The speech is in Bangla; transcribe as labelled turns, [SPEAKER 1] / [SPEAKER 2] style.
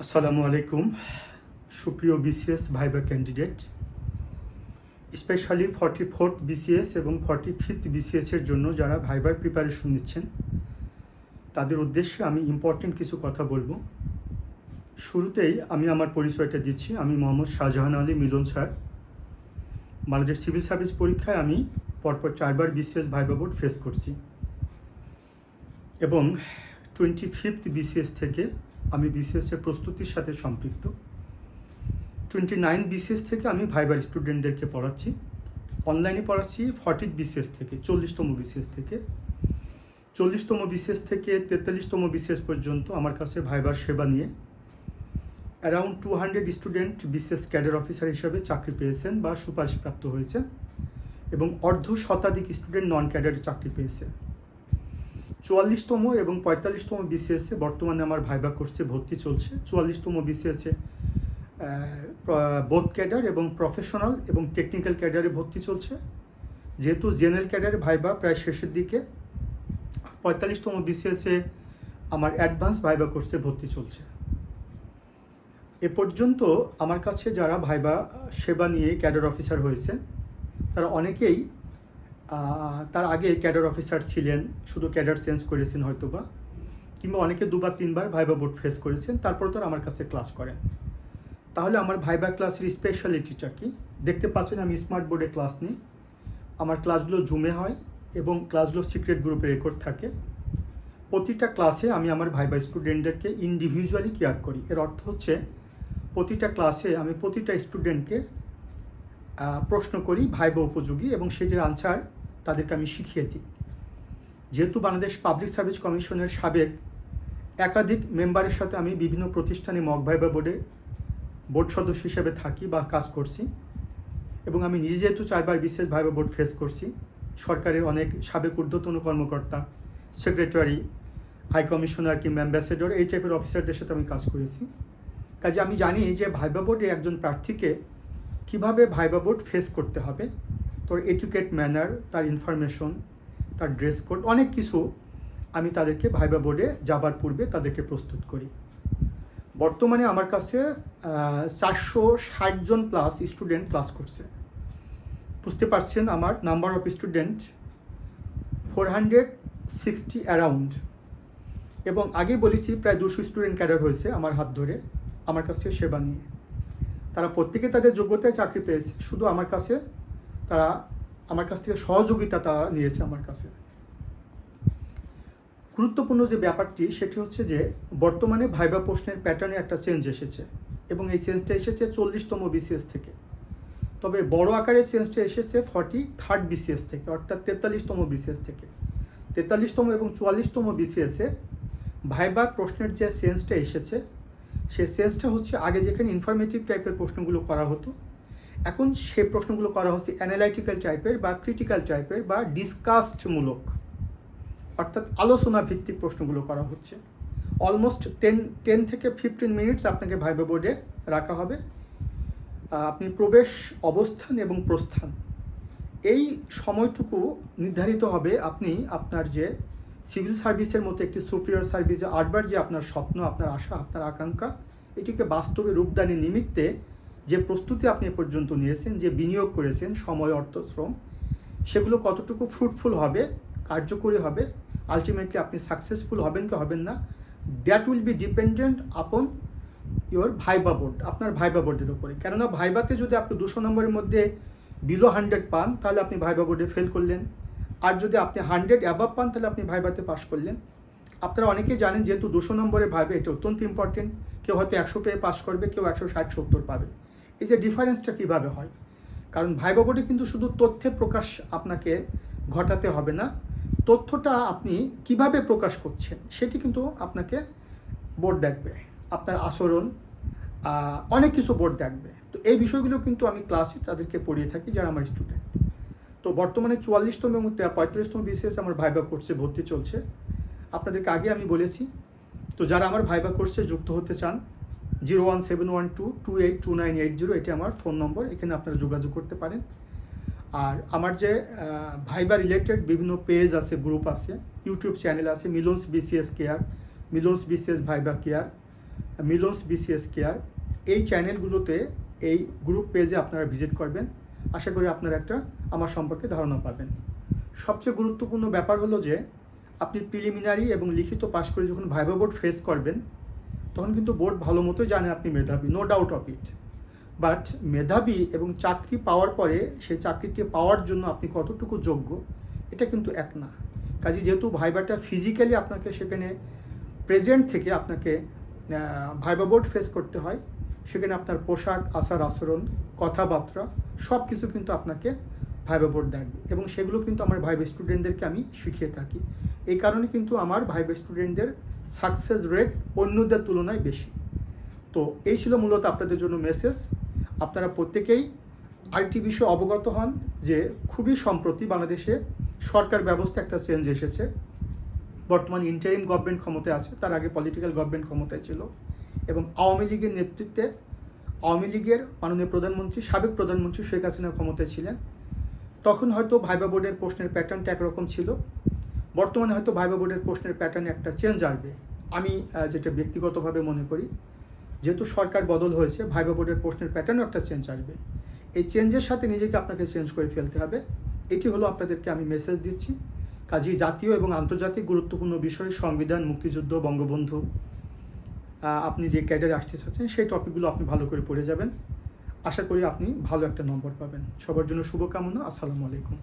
[SPEAKER 1] আসসালামু আলাইকুম। সুপ্রিয় BCS viva candidate specially forty fourth BCS এবং ফর্টি ফিফথ বিসিএসের জন্য যারা ভাইবার প্রিপারেশন নিচ্ছেন, তাদের উদ্দেশ্যে আমি ইম্পর্টেন্ট কিছু কথা বলব। শুরুতেই আমি আমার পরিচয়টা দিচ্ছি। আমি Mohammad Shahjahan Ali Milon sir. Bangladesh civil service পরীক্ষায় আমি পরপর চারবার বিসিএস ভাইবা বোর্ড ফেস করছি। এবং টোয়েন্টি ফিফথ বিসিএস থেকে আমি বিসিএসের প্রস্তুতির সাথে সম্পৃক্ত। টোয়েন্টি নাইন বিসিএস থেকে আমি ভাইবার স্টুডেন্টদেরকে পড়াচ্ছি। অনলাইনে পড়াচ্ছি ফর্টিথ বিসিএস থেকে, চল্লিশতম বিসিএস থেকে। চল্লিশতম বিসিএস থেকে তেতাল্লিশতম বিসিএস পর্যন্ত আমার কাছে ভাইবার সেবা নিয়ে around two hundred student BCS cadre officer হিসাবে চাকরি পেয়েছেন বা সুপারিশপ্রাপ্ত হয়েছে এবং অর্ধ শতাধিক স্টুডেন্ট নন ক্যাডারে চাকরি পেয়েছে। চুয়াল্লিশতম এবং পঁয়তাল্লিশতম বিসিএসে বর্তমানে আমার ভাইবা কোর্সে ভর্তি চলছে। চুয়াল্লিশতম বিসিএসে বোথ ক্যাডার এবং প্রফেশনাল এবং টেকনিক্যাল ক্যাডারে ভর্তি চলছে। যেহেতু জেনারেল ক্যাডারে ভাইবা প্রায় শেষের দিকে, পঁয়তাল্লিশতম বিসিএসে আমার অ্যাডভান্স ভাইবা কোর্সে ভর্তি চলছে। এ পর্যন্ত আমার কাছে যারা ভাইবা, সেবা নিয়ে ক্যাডার অফিসার হয়েছেন, তারা অনেকেই তার আগে ক্যাডার অফিসার ছিলেন, শুধু ক্যাডার চেঞ্জ করেছেন হয়তো বা কিংবা অনেকে দুবার, তিনবার ভাইবা বোর্ড ফেস করেছেন, তারপর তো আমার কাছে ক্লাস করেন। তাহলে আমার ভাইবা ক্লাসের স্পেশালিটিটা কি? দেখতে পাচ্ছেন আমি স্মার্ট বোর্ডে ক্লাস নিই। আমার ক্লাসগুলো জুমে হয় এবং ক্লাসগুলো সিক্রেট গ্রুপে রেকর্ড থাকে। প্রতিটা ক্লাসে আমি আমার ভাইবা স্টুডেন্টদেরকে ইন্ডিভিজুয়ালি কেয়ার করি। এর অর্থ হচ্ছে, প্রতিটা ক্লাসে আমি প্রতিটা স্টুডেন্টকে প্রশ্ন করি ভাইবা উপযোগী এবং সেটির আনসার তাদেরকে আমি শিখিয়ে দিই। যেহেতু বাংলাদেশ পাবলিক সার্ভিস কমিশনের সাবেক একাধিক মেম্বারের সাথে আমি বিভিন্ন প্রতিষ্ঠানে মক ভাইবা বোর্ডে বোর্ড সদস্য হিসেবে থাকি বা কাজ করছি এবং আমি নিজে যেহেতু চারবার বিশেষ ভাইবা বোর্ড ফেস করছি, সরকারের অনেক সাবেক ঊর্ধ্বতন কর্মকর্তা সেক্রেটারি হাই কমিশনার কিংবা অ্যাম্বাসেডর এই টাইপের অফিসারদের সাথে আমি কাজ করেছি। কাজে আমি জানি যে ভাইবা বোর্ডে একজন প্রার্থীকে কীভাবে ভাইবা বোর্ড ফেস করতে হবে, তোর এডুকেট ম্যানার তার ইনফরমেশন তার ড্রেস কোড অনেক কিছু আমি তাদেরকে ভাইবা বোর্ডে যাবার পূর্বে তাদেরকে প্রস্তুত করি। বর্তমানে আমার কাছে চারশো ষাট জন প্লাস স্টুডেন্ট ক্লাস করছে। বুঝতে পারছেন আমার number of student four hundred sixty around এবং আগে বলেছি প্রায় দুশো স্টুডেন্ট ক্যাডার হয়েছে আমার হাত ধরে, আমার কাছে সেবা নিয়ে। তারা প্রত্যেকে তাদের যোগ্যতায় চাকরি পেয়েছে। শুধু আমার কাছে, তারা আমার কাছ থেকে সহযোগিতা তারা নিয়েছে আমার কাছে। গুরুত্বপূর্ণ যে ব্যাপারটি, সেটি হচ্ছে যে, বর্তমানে ভাইবা প্রশ্নের প্যাটার্নে একটা চেঞ্জ এসেছে এবং এই চেঞ্জটা এসেছে চল্লিশতম বিসিএস থেকে। তবে বড় আকারের চেঞ্জটা এসেছে ফর্টি থার্ড বিসিএস থেকে, অর্থাৎ তেতাল্লিশতম বিসিএস থেকে। তেতাল্লিশতম এবং চুয়াল্লিশতম বিসিএসে ভাইবা প্রশ্নের যে চেঞ্জটা এসেছে সেই সেন্সটা হচ্ছে আগে যেখানে ইনফরমেটিভ টাইপের প্রশ্নগুলো করা হতো, এখন সে প্রশ্নগুলো করা হচ্ছে অ্যানালাইটিক্যাল টাইপের বা ক্রিটিক্যাল টাইপের বা ডিসকাস্টমূলক অর্থাৎ আলোচনা ভিত্তিক প্রশ্নগুলো করা হচ্ছে। অলমোস্ট টেন টেন থেকে ফিফটিন মিনিটস আপনাকে ভাইবা বোর্ডে রাখা হবে। আপনি প্রবেশ, অবস্থান এবং প্রস্থান, এই সময়টুকু নির্ধারিত হবে আপনি আপনার যে সিভিল সার্ভিসের মতো একটি সুপিরিয়র সার্ভিসে আটবার যে আপনার স্বপ্ন, আপনার আশা, আপনার আকাঙ্ক্ষা, এটিকে বাস্তবে রূপদানের নিমিত্তে যে প্রস্তুতি আপনি পর্যন্ত নিয়েছেন, যে বিনিয়োগ করেছেন, সময়, অর্থ, শ্রম, সেগুলো কতটুকু ফ্রুটফুল হবে, কার্যকরী হবে আলটিমেটলি আপনি সাকসেসফুল হবেন কি হবেন না that will be dependent upon your viva board আপনার ভাইবা বোর্ডের উপরে। কেননা ভাইবাতে যদি আপনি দুশো নম্বরের মধ্যে বিলো হান্ড্রেড পান, তাহলে আপনি ভাইবা বোর্ডে ফেল করলেন। আর যদি আপনি হান্ড্রেড অ্যাবাভ পান, তাহলে আপনি ভাইবাতে পাস করলেন। আপনারা অনেকেই জানেন যেহেতু দুশো নম্বরের ভাইবে এটা অত্যন্ত ইম্পর্টেন্ট কেউ হয়তো একশো পেয়ে পাস করবে, কেউ একশো ষাট সত্তর পাবে। এই যে ডিফারেন্সটা কীভাবে হয়? কারণ ভাইবা বোর্ডে কিন্তু শুধু তথ্যে প্রকাশ আপনাকে ঘটাতে হবে না, তথ্যটা আপনি কীভাবে প্রকাশ করছেন সেটি কিন্তু আপনাকে বোর্ড দেখবে, আপনার আচরণ অনেক কিছু বোর্ড দেখবে। তো এই বিষয়গুলো কিন্তু আমি ক্লাসে তাদেরকে পড়িয়ে থাকি, যারা আমার স্টুডেন্ট তো বর্তমানে চুয়াল্লিশতম এবং পঁয়তাল্লিশতম বিসিএস আমার ভাইবা কোর্সে ভর্তি চলছে। আপনাদেরকে আগে আমি বলেছি, তো যারা আমার ভাইবা কোর্সে যুক্ত হতে চান, zero one seven one two two eight two nine eight zero, এটি আমার ফোন নম্বর, এখানে আপনারা যোগাযোগ করতে পারেন। আর আমার যে ভাইবা রিলেটেড বিভিন্ন পেজ আছে গ্রুপ আছে ইউটিউব চ্যানেল আছে, Milon's BCS care, Milon's BCS viva care, Milon's BCS care, এই চ্যানেলগুলোতে এই গ্রুপ পেজে আপনারা ভিজিট করবেন। আশা করি আপনারা একটা আমার সম্পর্কে ধারণা পাবেন। সবচেয়ে গুরুত্বপূর্ণ ব্যাপার হলো যে, আপনি প্রিলিমিনারি এবং লিখিত পাশ করে যখন ভাইবা বোর্ড ফেস করবেন, তখন কিন্তু বোর্ড ভালো মতোই জানে আপনি মেধাবী no doubt of it but মেধাবী এবং চাকরি পাওয়ার পরে সেই চাকরিটি পাওয়ার জন্য আপনি কতটুকু যোগ্য, এটা কিন্তু এক না। কাজে যেহেতু ভাইবাটা ফিজিক্যালি আপনাকে সেখানে প্রেজেন্ট থেকে আপনাকে ভাইবা বোর্ড ফেস করতে হয় সেখানে আপনার পোশাক, আচার, আচরণ, কথাবার্তা সব কিছু কিন্তু আপনাকে ভাইবা বোর্ড দেখবে এবং সেগুলো কিন্তু আমার ভাইবে স্টুডেন্টদেরকে আমি শিখিয়ে থাকি। এই কারণে কিন্তু আমার ভাইবে স্টুডেন্টদের সাকসেস রেট অন্যদের তুলনায় বেশি। তো এই ছিল মূলত আপনাদের জন্য মেসেজ আপনারা প্রত্যেকেই আরেকটি বিষয়ে অবগত হন যে খুবই সম্প্রতি বাংলাদেশে সরকার ব্যবস্থা একটা চেঞ্জ এসেছে। বর্তমান ইন্টারিম গভর্নমেন্ট ক্ষমতায় আছে, তার আগে পলিটিক্যাল গভর্নমেন্ট ক্ষমতায় ছিল। এবং আওয়ামী লীগের নেতৃত্বে আওয়ামী লীগের মাননীয় প্রধানমন্ত্রী, সাবেক প্রধানমন্ত্রী শেখ হাসিনা ক্ষমতায় ছিলেন। তখন হয়তো ভাইবা বোর্ডের প্রশ্নের প্যাটার্নটা একরকম ছিল। বর্তমানে হয়তো ভাইবা বোর্ডের প্রশ্নের প্যাটার্নে একটা চেঞ্জ আসবে। আমি যেটা ব্যক্তিগতভাবে মনে করি, যেহেতু সরকার বদল হয়েছে, ভাইবা বোর্ডের প্রশ্নের প্যাটার্নও একটা চেঞ্জ আসবে। এই চেঞ্জের সাথে নিজেকে আপনাকে চেঞ্জ করে ফেলতে হবে। এটি হলো আপনাদেরকে আমি মেসেজ দিচ্ছি। কাজেই জাতীয় এবং আন্তর্জাতিক গুরুত্বপূর্ণ বিষয়, সংবিধান, মুক্তিযুদ্ধ, বঙ্গবন্ধু। আপনি যে ক্যাডারে আসতে চাচ্ছেন, সেই টপিকগুলো আপনি ভালো করে পড়ে যাবেন। আশা করি আপনি ভালো একটা নম্বর পাবেন। সবার জন্য শুভকামনা। আসসালামু আলাইকুম।